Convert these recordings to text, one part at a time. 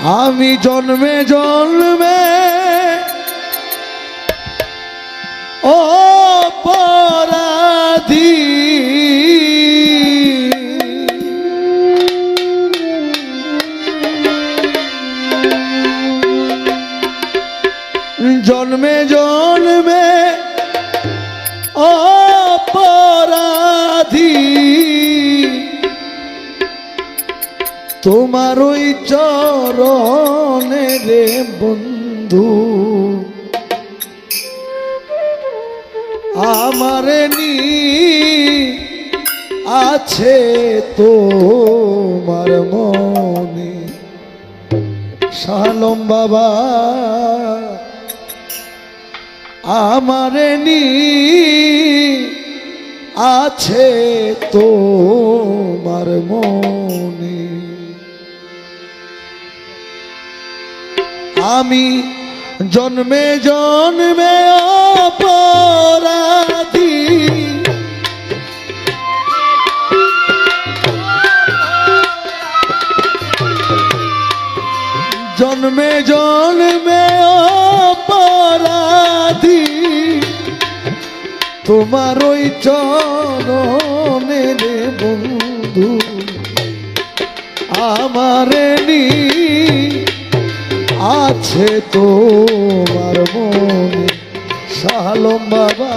আমি জন্মে জন্মে অপরাধী। জন্মে জন্মে অপরাধী তোমার ওই চরণে রে বন্ধু। আমারে নি আছে তোমার মনে শালম বাবা। আমারে নি আছে তোমার মনে আমি জন্মে জন্মে অপরাধী। জন্মে জন্মে অপরাধী। তোমার ওই চরণে বন্ধু আমারে নি আছে তোমার মনে সালম বাবা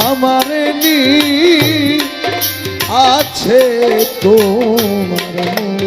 আমার নি আছে তোমার মনে।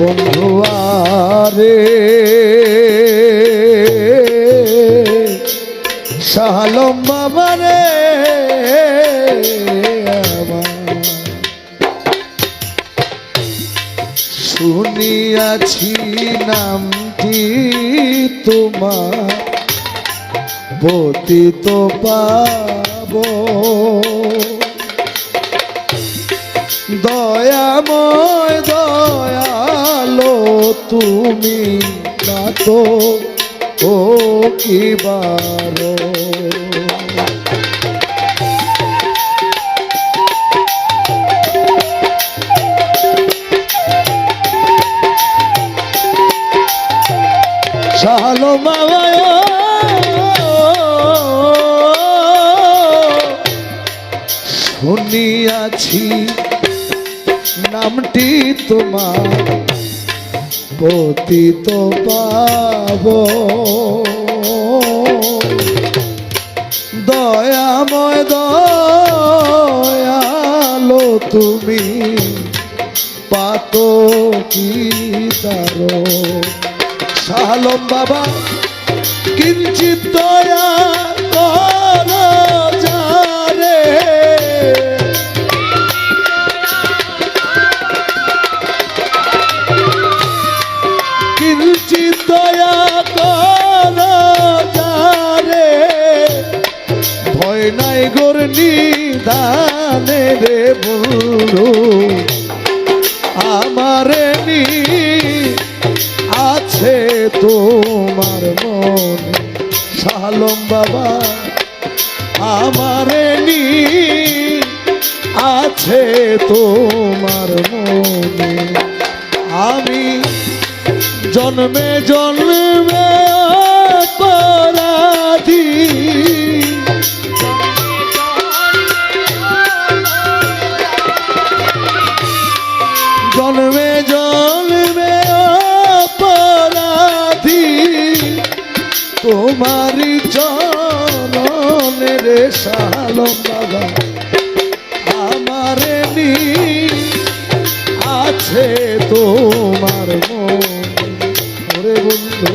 বন্ধু আরে শালম বাবা রে শুনিয়াছি নামটি তোমার বতিত পাবো। দয়াময় তুমি না তো ও কি বারো? শালো মাওয়ায় শুনিয়াছি নামটি তোমার। পতিত পাব। দয়াময় দয়ালো তুমি পাত কি তারো শালম বাবা কিঞ্চিত দয়া নিদানে রে বন্ধু আমারে নি আছে তোমার মনে। শালম বাবা, আমারে নি আছে তোমার মনে। আমি জন্মে জন্মে তোমারি চরণের শালম বাবা আমারে নি আছে তোমার মন। ওরে বন্ধু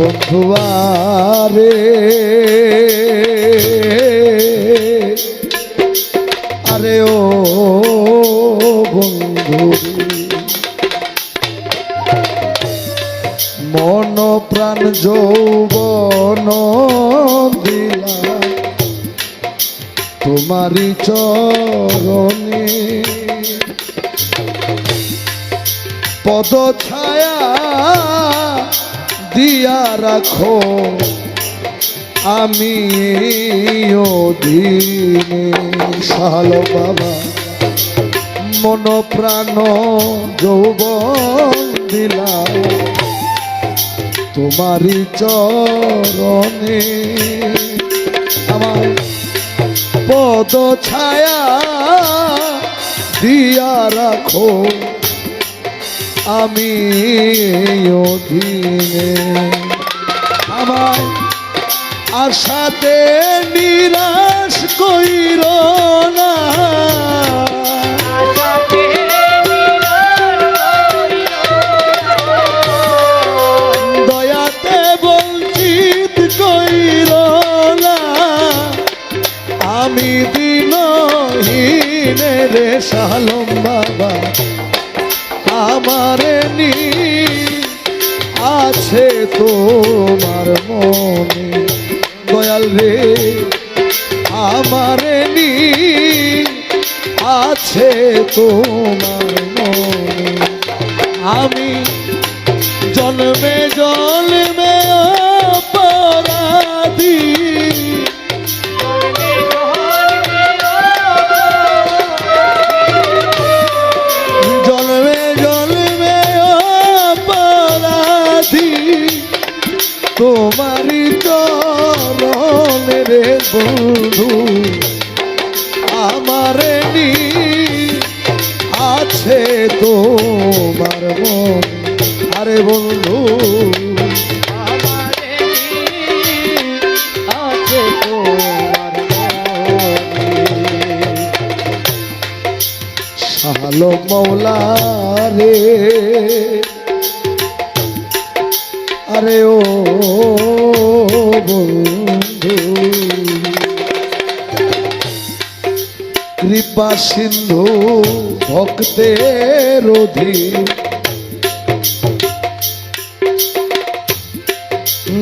দুয়ারে আরে ও বন্ধু মন প্রাণ যৌবন দিলা। তোমারি চরণে পদ ছায়া দিয়া রাখো। আমি অধীনে সাল বাবা। মন প্রাণ যৌবন দিলাম। তোমারি চরণে আমার পদ ছায়া দিয়া রাখো। আমি অধীনে। আমার আশাতে নিরাশ কইর না। দয়াতে বঞ্চিত আমি সালম তোমার মনে। দয়াল রে আমার নি আছে তোমার মনে। আমি জন্মে জন্মে বন্ধু আমার নি আছে তোমার মন। আরে বন্ধু। শালো মৌলা রে। আরে ও বন্ধু। কৃপা সিন্ধু ভক্তের অধীন।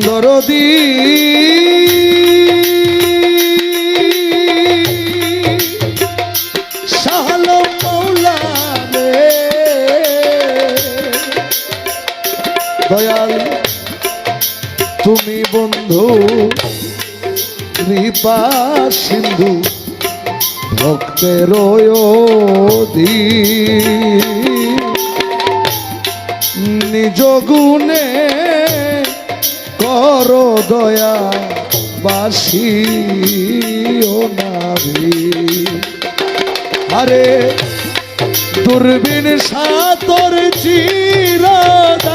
দরদী। দয়াল তুমি বন্ধু কৃপা সিন্ধু। ভক্তের নিজ গুণে কর দয়া বাসি ও নাভি আরে দুর্বিন সাতর চিরদাসী।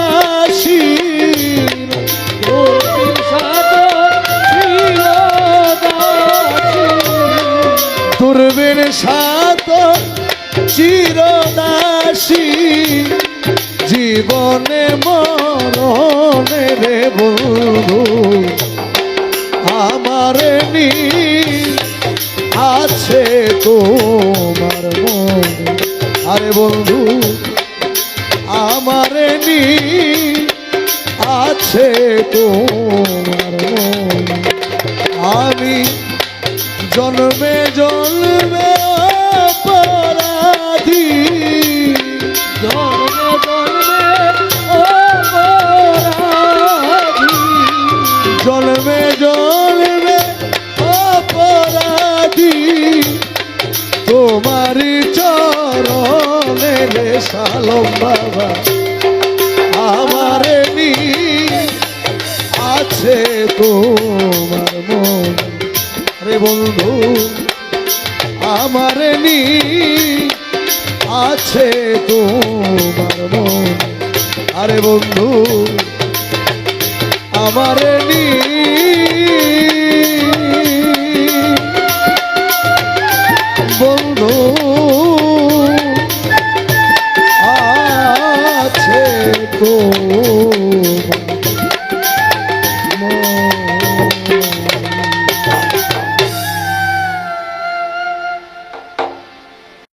দুর্বিন সাতর চিরদাসী। জীবনে মরণে রে বন্ধু, আমার নি আছে তোমার মন। আরে বন্ধু, আমার নি আছে তোমার মন। আমি জন্মে জন্মে অপরাধী। জন্মে জন্মে তোমারি নি আছে রে বন্ধু আমার নি আছে তোমার মন। আরে বন্ধু আমার নি